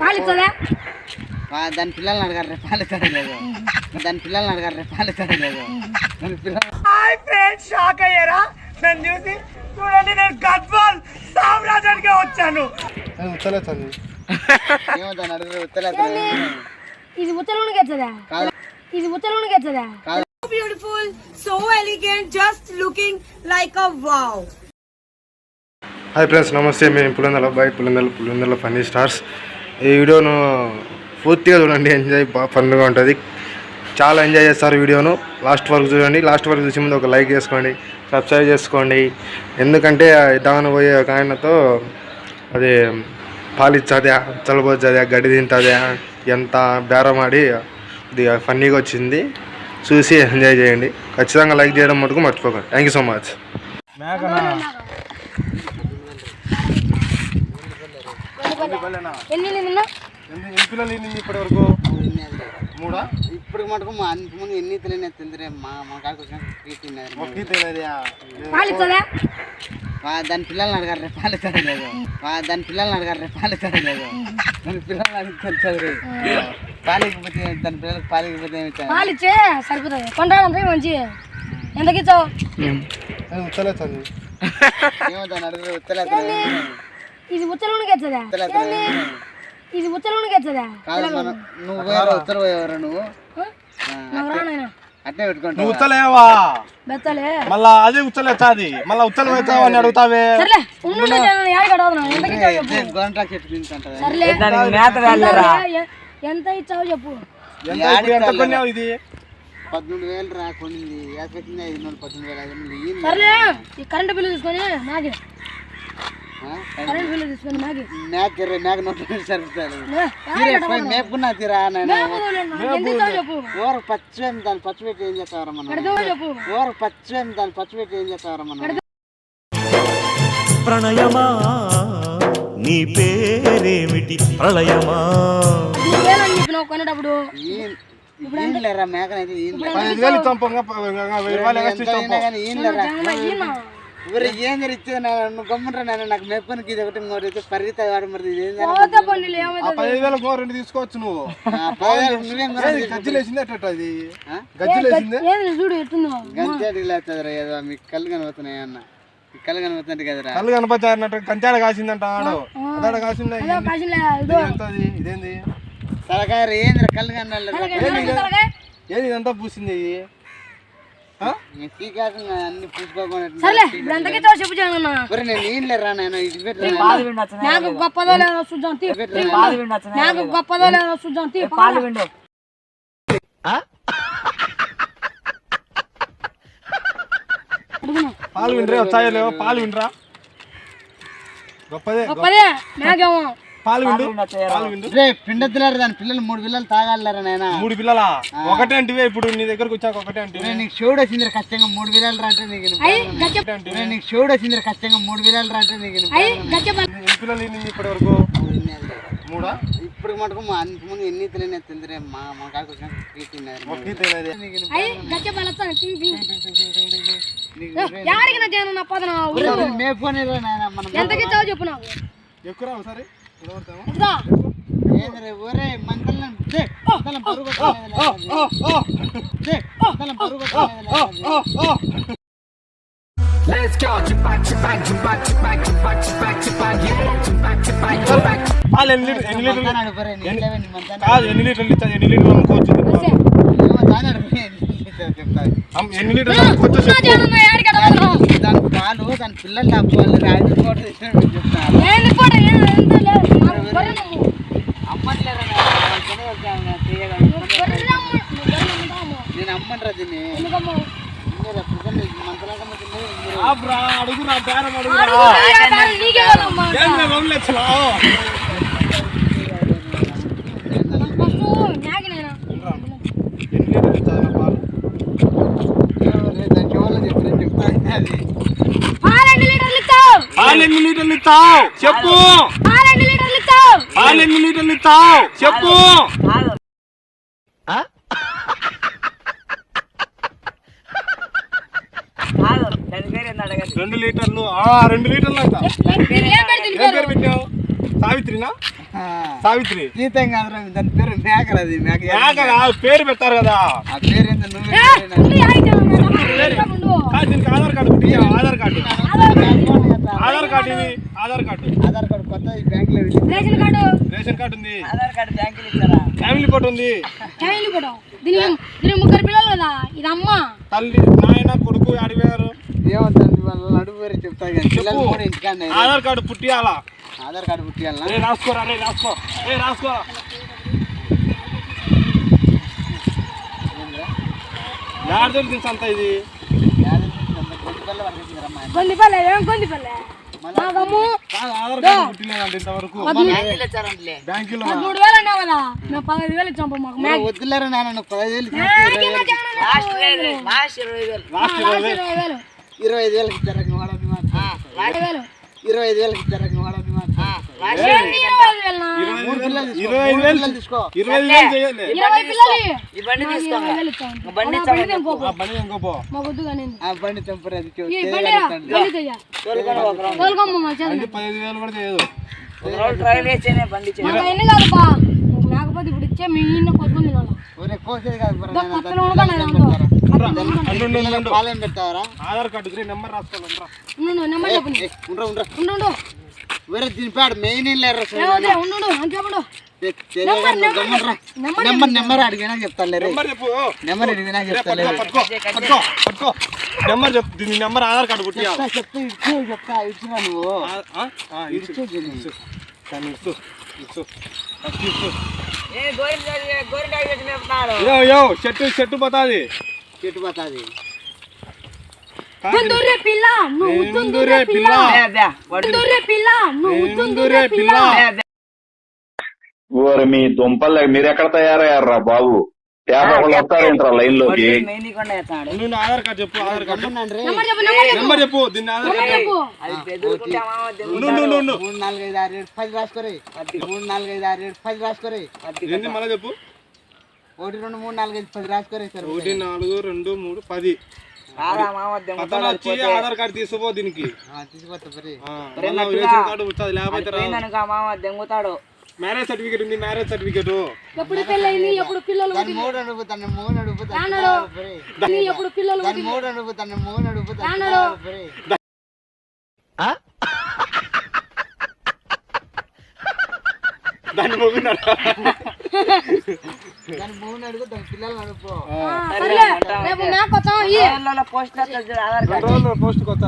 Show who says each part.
Speaker 1: పాలు ఇస్తుందా
Speaker 2: ఆ, దాని పిల్లల్ని అడగారు రేపు పాలు ఇస్తారో లేదు? దాని పిల్లల్ని అడగారు రేపు పాలు ఇస్తారో లేదు? దాని పిల్లలు
Speaker 3: హాయ్ ఫ్రెండ్స్ షాక్ అయ్యారా? నన్ను చూసి చూడండి నేను గద్వాల్ సామ్రాజ్యానికి వచ్చాను.
Speaker 2: ఏమో దాన్ని అడుగు ఉత్తలే
Speaker 1: ఇది ఉత్తరంలోకి వచ్చదా. ఇది ఉత్తరంలోకి వచ్చదా
Speaker 3: beautiful so elegant just looking like a wow
Speaker 4: hi friends నమస్తే. మేము Pulindala boy Pulindala Pulindala funny stars. ఈ వీడియోను పూర్తిగా చూడండి ఎంజాయ్ బాగా ఫన్గా ఉంటుంది. చాలా ఎంజాయ్ చేస్తారు వీడియోను. లాస్ట్ వరకు చూడండి. లాస్ట్ వరకు చూసే ముందు ఒక లైక్ చేసుకోండి సబ్స్క్రైబ్ చేసుకోండి. ఎందుకంటే దాని పోయే ఒక ఆయనతో అది పాలిచ్చదా చల్లబోచ్చదా గడ్డి తింటుందా ఎంత బేరమాడి ఇది ఫన్నీగా వచ్చింది. చూసి ఎంజాయ్ చేయండి. ఖచ్చితంగా లైక్ చేయడం మటుకు మర్చిపోకండి. థ్యాంక్ యూ సో మచ్
Speaker 1: ఎన్ని నిన్న?
Speaker 4: ఎన్ని పిల్లలు ఇప్పటి వరకు? మూడా?
Speaker 2: ఇప్పుడు మటుకు మా అంత ముందు ఎన్ని తెలియని తెలియదు మా మా ఆ, దాని పిల్లల్ని అడగారు రేపు పాలు ఇస్తారో లేదు ఆ, దాని పిల్లల్ని అడగారు రేపు పాలు ఇస్తారో లేదు? దాని పిల్లల్ని అడిగి తెలుస్తుంది పాలు ఇకపోతే దాని పిల్లలకి పాలు ఇకపోతే ఏమి?
Speaker 1: పాలు ఇచ్చే సరిపోతుంది. కొంటాడంటే మంచి ఎంతకి ఇచ్చావు
Speaker 4: ఉత్తలే చదివి.
Speaker 2: ఏమో దాన్ని అడుగు ఉత్తలే
Speaker 1: ఇది ఉత్తరంలోకి వచ్చదా ఇది ఉత్తరంలోకి వచ్చదా
Speaker 2: నువ్వు వేరే ఉత్తర నువ్వు.
Speaker 1: నాకు
Speaker 2: అట్నే పెట్టుకుంటావు?
Speaker 5: నువ్వు ఉత్తలేవా?
Speaker 1: బెత్తలే.
Speaker 5: మళ్ళా అదే మళ్ళా ఉత్తలం అవుతావు అని అడుగుతావే.
Speaker 1: సర్లే ఉండు నేను ఎంతకి ఎంత ఇచ్చావు చెప్పు.
Speaker 5: ఎంత ఇప్పుడు ఎంత కొన్నావు ఇది?
Speaker 2: పద్దెనిమిది వేలు రా కొనింది. యాసొచ్చింది ఐదు వందలు పద్దెనిమిది వేలు.
Speaker 1: సర్లే. ఈ కరెంటు బిల్లు తీసుకొని మాకి తీసుకొని మాకి.
Speaker 2: నోట్లు సరిపోతారు
Speaker 1: అడగదు?
Speaker 2: మేపుకున్నా తీరా ఊర పచ్చివేమి దాన్ని పచ్చిపెట్టి ఏం చేస్తావరా మనం? పచ్చివేమి దాన్ని పచ్చిపెట్టి ఏం చేస్తావరా మనం?
Speaker 6: ప్రణయమా? నీ పేరేమిటి ప్రళయమా?
Speaker 1: కొనేటప్పుడు?
Speaker 2: మేకనైతే ఊరు ఏం జరిగితే నువ్వు గమ్ముంటా నేను నాకు మెప్పనికి ఇది ఒకటి ఇంకోటి అయితే పరిగెత్తా వాడు మరి ఇది ఏం
Speaker 5: ఆ రెండు తీసుకోవచ్చు నువ్వు.
Speaker 2: నువ్వేం
Speaker 5: ఏది అది
Speaker 1: చూడు
Speaker 2: మీకు కళ్ళు కనబడుతున్నాయి అన్న. మీకు కళ్ళు కనబడుతుంది కదరా.
Speaker 5: కళ్ళు కనపచ్చారన్నట్టు కంచాడ కాసిందంట ఆడు. అదాడ కాసిందా ఇదేంది?
Speaker 2: తలకాయ ఏంద్ర కళ్ళు కనలేదు
Speaker 1: తలకాయ.
Speaker 5: ఏది ఇదంతా పూసింది?
Speaker 1: నాకు గొప్పదో లేదో చూద్దాం నాకు గొప్పదో లేదో చూద్దాం పాలు
Speaker 5: పాలు వినరే వచ్చాయో లేవో? పాలు వినరా? గొప్పదే
Speaker 1: గొప్పదే.
Speaker 2: రే పిండెత్తులారు దాని పిల్లలు మూడు పిల్లలు తాగాలరా నాయన.
Speaker 5: మూడు పిల్లలా? ఒకటే అంటివే ఇప్పుడు నీ దగ్గరకు వచ్చాక ఒకటే అంటివే.
Speaker 2: రే నీకు షోడ్ వచ్చింది ఖచ్చితంగా మూడు పిల్లలు రా అంటే నీకు రే నీకు షోడ్ వచ్చింది ఖచ్చితంగా మూడు పిల్లలు రా అంటే నీకు
Speaker 5: ఎన్ని పిల్లలు ఇప్పటి వరకు? మూడా?
Speaker 2: ఇప్పుడు మటుకు మా అంత ముందు ఎన్ని తెలియని తెలియదు మా మా కాడికి వచ్చిన ప్రీతి ఉన్నది.
Speaker 5: మొక్కి తెలియదు
Speaker 1: అయ్యి గచ్చ పలస్తాను తింగ్ తింగ్ యాడికి నా జగన్ నా పదన
Speaker 2: ఊరే మేపుకొని రా నాయన? మనం
Speaker 1: ఎంతకి ఇచ్చావు చెప్పు నాకు?
Speaker 5: ఎక్కురా ఒకసారి
Speaker 2: పరుగు కొట్టలేదు
Speaker 5: పాలు ఎన్ని లీటర్ ఎన్ని లీటర్లు కాదు ఎన్ని లీటర్లు ఇచ్చా ఎన్ని లీటర్లు అమ్ముకోవచ్చు అమ్- ఎన్ని లీటర్లు అమ్ముకోవచ్చు
Speaker 2: దాని పాలు దాని పిల్లలు తప్పుకోవాలి రాజు కోట చెప్తాను
Speaker 1: ఏంది కూడా ఏం ఎంత లేదు నాకు బర్రె నమ్ము.
Speaker 2: అమ్మట్లేరా
Speaker 1: బర్రె నమ్ము. నువ్వు బర్రె నమ్ముతావు.
Speaker 2: నేను అమ్మనరా దీన్ని
Speaker 1: ఎందుకమ్మో?
Speaker 2: మీరు ప్రజలు మంతలాగా మీరు
Speaker 5: ఆబ్రా అడుగురా బేరం అడుగురా
Speaker 1: అడుగు, ఏ కాదు, నీకే కదమ్మా.
Speaker 5: ఏం మేము వదిలేచ్చలా
Speaker 1: ఫస్ట్ మ్యాగీ నేను.
Speaker 5: ఎన్ని లీటర్లు ఇచ్చా పాలు
Speaker 2: దాని చెవుల్లో చెప్పిన చెప్తాను అది
Speaker 1: పాలు ఎన్ని లీటర్లు ఇచ్చావు?
Speaker 5: పాలు ఎన్ని లీటర్లు ఇస్తావు చెప్పు.
Speaker 1: ఎన్ని లీటర్లు
Speaker 5: ఇస్తావు చెప్పు రెండు లీటర్లు రెండు లీటర్లు అంట
Speaker 1: ఏ-?
Speaker 5: పేరు పెట్టావు? సావిత్రినా?
Speaker 2: ఆ,
Speaker 5: సావిత్రి.
Speaker 2: జీతం కాదురా దాని పేరు మేకరది మేక
Speaker 5: మేక కాదు, పేరు పెట్టారు కదా.
Speaker 2: ఆ పేరు ఏందో నువ్వే
Speaker 1: ఏ, ఉండు, ఆగితే ఉండు.
Speaker 5: కాదు, దీనికి Aadhaar card Aadhaar card. Aadhaar card ఇది. ఆధార్ కార్డు.
Speaker 2: ఆధార్ కార్డు కొత్త ఈ బ్యాంకులో
Speaker 1: రేషన్ కార్డు.
Speaker 5: రేషన్ కార్డు ఉంది.
Speaker 2: ఆధార్ కార్డు ఇచ్చారా?
Speaker 5: ఫ్యామిలీ ఫోటో ఉంది.
Speaker 1: చైన్ కూడా దీని దీని ముగ్గురు పిల్లలు కదా. ఇది అమ్మ.
Speaker 5: తల్లి నాయన కొడుకు అడిగారు
Speaker 2: ఏమవుతుంది వాళ్ళ నడుపు పేరు చెప్తా కానీ పిల్లలు కూడా ఇంటికాడ
Speaker 5: ఆధార్ కార్డు పుట్టియాలా?
Speaker 2: ఆధార్ కార్డు పుట్టియాలనా
Speaker 5: రే రాసుకోరా రే రాసుకో. రే రాసుకో. యాడ దొరికింది సంత ఇది?
Speaker 1: గొందిపల్లె ఏం గొందిపల్లె మూడు వేలు అన్నావు కదా. పదహైదు వేలు ఇచ్చాం మాకు
Speaker 2: వద్దులేరా నాన్న
Speaker 5: వేలు.
Speaker 1: ఇరవై
Speaker 2: ఐదు వేలకు ఇంక వాడని మాట
Speaker 1: ఇరవై
Speaker 2: ఐదు వేలకు ఇంక వాడని
Speaker 1: బండి.
Speaker 5: బండి పదిహేను వేలు కూడా చేయదు
Speaker 1: మాకు ఎన్ని కాదు బా లేకపోతే ఇప్పుడు ఇచ్చే మీ
Speaker 2: కోసేది కాదు
Speaker 5: ఆధార్ కార్డు నెంబర్
Speaker 2: వేరే main
Speaker 1: number number number
Speaker 2: number number అడిగినా చెప్తాను అడిగినా చెప్తాను
Speaker 5: ఆధార్ కార్డు
Speaker 2: చెప్తా ఇచ్చు చెప్తా ఇచ్చినా నువ్వు?
Speaker 5: ఇచ్చు.
Speaker 2: ఇచ్చు
Speaker 5: ఇచ్చు చెట్టు చెట్టు పోతాది.
Speaker 2: చెట్టు పోతాది
Speaker 1: తుందుర్రే పిల్ల నువ్వు తుందుర్రే పిల్ల. తుందుర్రే పిల్ల నువ్వు తుందుర్రే పిల్ల.
Speaker 7: ఓరి మీ దుంపలు మీరు ఎక్కడ తయారయ్యారా బాబు? తేప వాళ్ళు వస్తారేంట్రా లైన్లోకి
Speaker 5: నువ్వు ఆధార్ కార్డు చెప్పు ఆధార్ కార్డు.
Speaker 1: నెంబర్ చెప్పు నెంబర్ చెప్పు
Speaker 5: నెంబర్ చెప్పు దీన్ని ఆధార్ కార్డు
Speaker 2: మూడు నాలుగు ఐదు ఆరు ఏడు పది రాసుకోరే మూడు నాలుగు ఐదు ఆరు ఏడు పది రాసుకోరే
Speaker 5: మళ్ళీ చెప్పు?
Speaker 2: ఒకటి రెండు మూడు నాలుగు ఐదు పది రాసుకోరే సార్.
Speaker 5: ఒకటి నాలుగు రెండు మూడు పది. అతను వచ్చి ఆధార్ కార్డు తీసుకోపో దీనికి.
Speaker 2: తీసుకుపోతా మరి.
Speaker 5: రేషన్ కార్డు లేకపోతే. మ్యారేజ్ సర్టిఫికేట్ ఉంది మ్యారేజ్ సర్టిఫికేట్.
Speaker 1: ఎప్పుడు పెళ్ళయింది? ఎప్పుడు పిల్లలు
Speaker 2: దాని మూడు అడుగు తన మూడు అడుగు
Speaker 1: నాన్నడు నీ ఎప్పుడు పిల్లలు
Speaker 2: దాని మూడు అడుగు తన మూడు అడుగు
Speaker 1: నాన్నడు
Speaker 5: దాన్ని మొగ్గున్నాడు?
Speaker 2: దాని మూడు
Speaker 5: రోజులు పోస్ట్ కొత్త